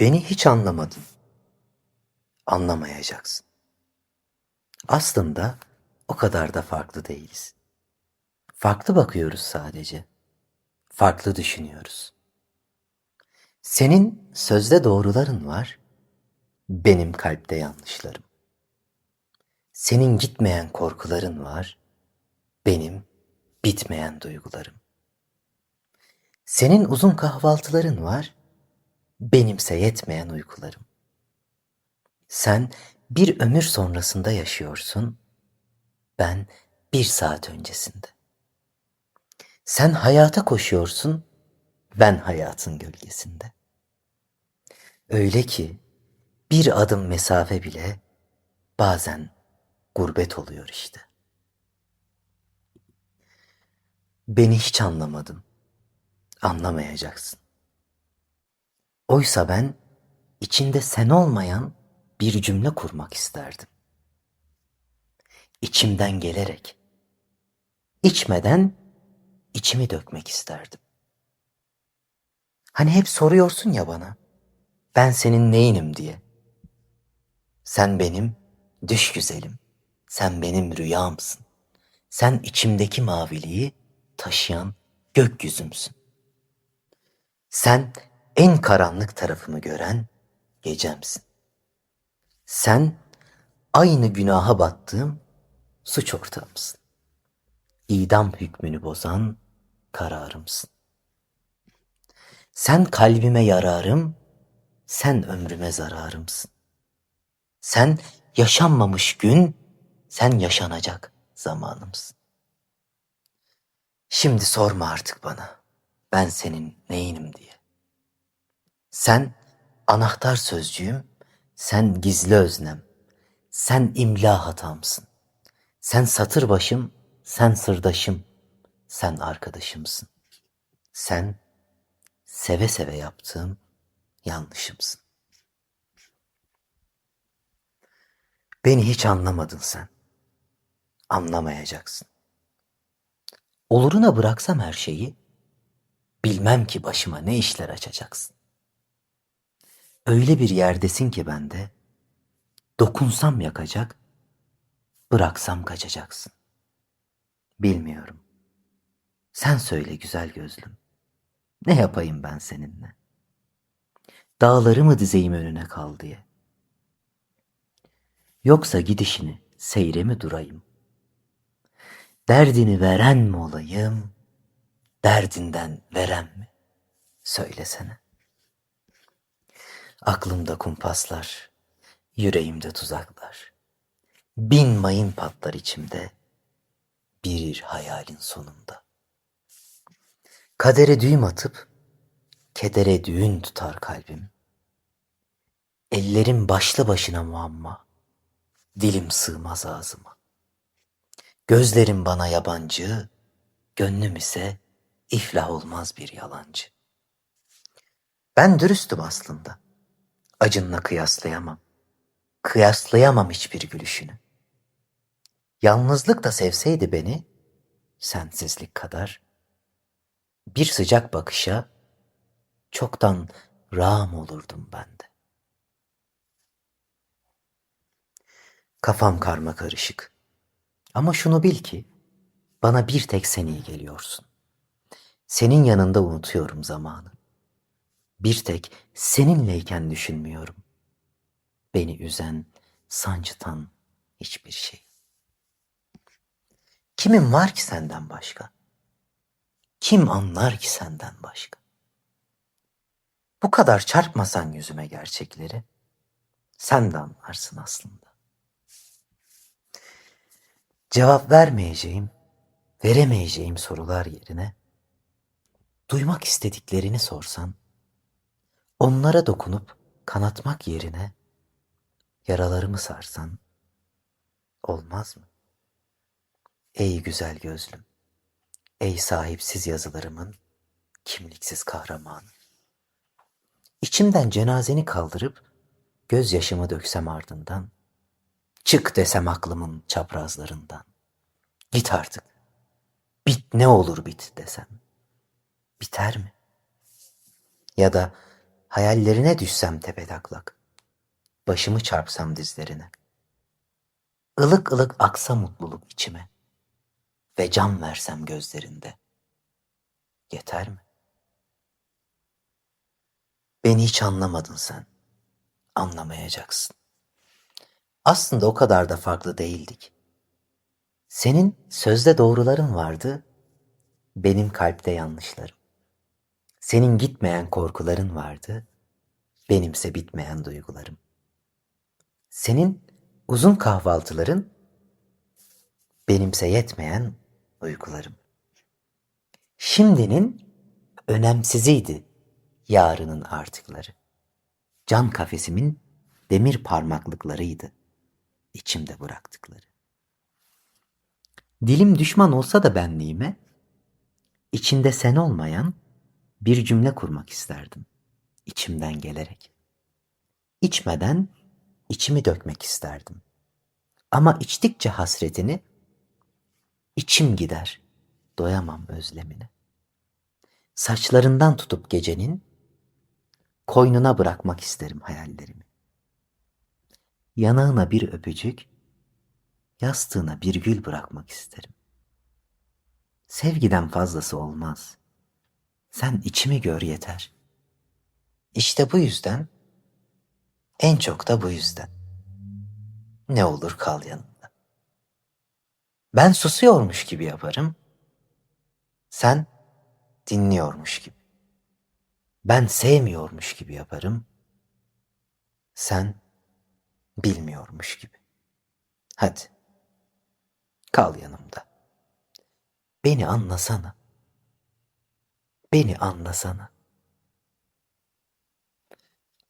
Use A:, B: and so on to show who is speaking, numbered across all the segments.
A: Beni hiç anlamadın. Anlamayacaksın. Aslında o kadar da farklı değiliz. Farklı bakıyoruz sadece. Farklı düşünüyoruz. Senin sözde doğruların var, benim kalpte yanlışlarım. Senin gitmeyen korkuların var, benim bitmeyen duygularım. Senin uzun kahvaltıların var, benimse yetmeyen uykularım. Sen bir ömür sonrasında yaşıyorsun, ben bir saat öncesinde. Sen hayata koşuyorsun, ben hayatın gölgesinde. Öyle ki bir adım mesafe bile bazen gurbet oluyor işte. Beni hiç anlamadın. Anlamayacaksın. Oysa ben içinde sen olmayan bir cümle kurmak isterdim. İçimden gelerek, içmeden içimi dökmek isterdim. Hani hep soruyorsun ya bana, ben senin neyinim diye. Sen benim düş güzelim, sen benim rüyamsın. Sen içimdeki maviliği taşıyan gökyüzümsün. Sen en karanlık tarafımı gören gecemsin. Sen aynı günaha battığım suç ortağımsın. İdam hükmünü bozan kararımsın. Sen kalbime yararım, sen ömrüme zararımsın. Sen yaşanmamış gün, sen yaşanacak zamanımsın. Şimdi sorma artık bana, ben senin neyinim diye. Sen anahtar sözcüğüm, sen gizli öznem, sen imla hatamsın. Sen satır başım, sen sırdaşım, sen arkadaşımsın. Sen seve seve yaptığım yanlışımsın. Beni hiç anlamadın sen. Anlamayacaksın. Oluruna bıraksam her şeyi, bilmem ki başıma ne işler açacaksın. Öyle bir yerdesin ki bende, dokunsam yakacak, bıraksam kaçacaksın. Bilmiyorum. Sen söyle güzel gözlüm. Ne yapayım ben seninle? Dağları mı dizeyim önüne kal diye. Yoksa gidişini seyre mi durayım? Derdini veren mi olayım? Derdinden veren mi? Söylesene. Aklımda kumpaslar, yüreğimde tuzaklar. Bin mayın patlar içimde, bir hayalin sonunda. Kadere düğüm atıp, kedere düğün tutar kalbim. Ellerim başlı başına muamma, dilim sığmaz ağzıma. Gözlerim bana yabancı, gönlüm ise iflah olmaz bir yalancı. Ben dürüstüm aslında. Acınla kıyaslayamam. Kıyaslayamam hiçbir gülüşünü. Yalnızlık da sevseydi beni, sensizlik kadar, bir sıcak bakışa çoktan rağm olurdum ben de. Kafam karma karışık. Ama şunu bil ki, bana bir tek sen iyi geliyorsun. Senin yanında unutuyorum zamanı. Bir tek seninleyken düşünmüyorum. Beni üzen, sancıtan hiçbir şey. Kimin var ki senden başka? Kim anlar ki senden başka? Bu kadar çarpmasan yüzüme gerçekleri, sen de anlarsın aslında. Cevap vermeyeceğim, veremeyeceğim sorular yerine, duymak istediklerini sorsan, onlara dokunup kanatmak yerine, yaralarımı sarsan, olmaz mı? Ey güzel gözlüm, ey sahipsiz yazılarımın kimliksiz kahramanı. İçimden cenazeni kaldırıp gözyaşımı döksem ardından, çık desem aklımın çaprazlarından. Git artık, bit ne olur bit desem. Biter mi? Ya da Hayallerine düşsem tepetaklak. Başımı çarpsam dizlerine. ılık ılık aksa mutluluk içime. Ve can versem gözlerinde. Yeter mi? Beni hiç anlamadın sen. Anlamayacaksın. Aslında o kadar da farklı değildik. Senin sözde doğruların vardı, benim kalpte yanlışlarım. Senin gitmeyen korkuların vardı, benimse bitmeyen duygularım. Senin uzun kahvaltıların, benimse yetmeyen uykularım. Şimdinin önemsiziydi yarının artıkları. Can kafesimin demir parmaklıklarıydı içimde bıraktıkları. Dilim düşman olsa da benliğime, içinde sen olmayan bir cümle kurmak isterdim içimden gelerek. İçmeden içimi dökmek isterdim. Ama içtikçe hasretini içim gider, doyamam özlemine. Saçlarından tutup gecenin koynuna bırakmak isterim hayallerimi. Yanağına bir öpücük, yastığına bir gül bırakmak isterim. Sevgiden fazlası olmaz. Sen içimi gör yeter. İşte bu yüzden, en çok da bu yüzden. Ne olur kal yanımda. Ben susuyormuş gibi yaparım. Sen dinliyormuş gibi. Ben sevmiyormuş gibi yaparım. Sen bilmiyormuş gibi. Hadi. Kal yanımda. Beni anlasana. Beni anlasana.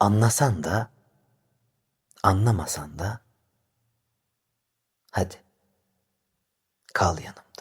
A: Anlasan da, anlamasan da, hadi kal yanımda.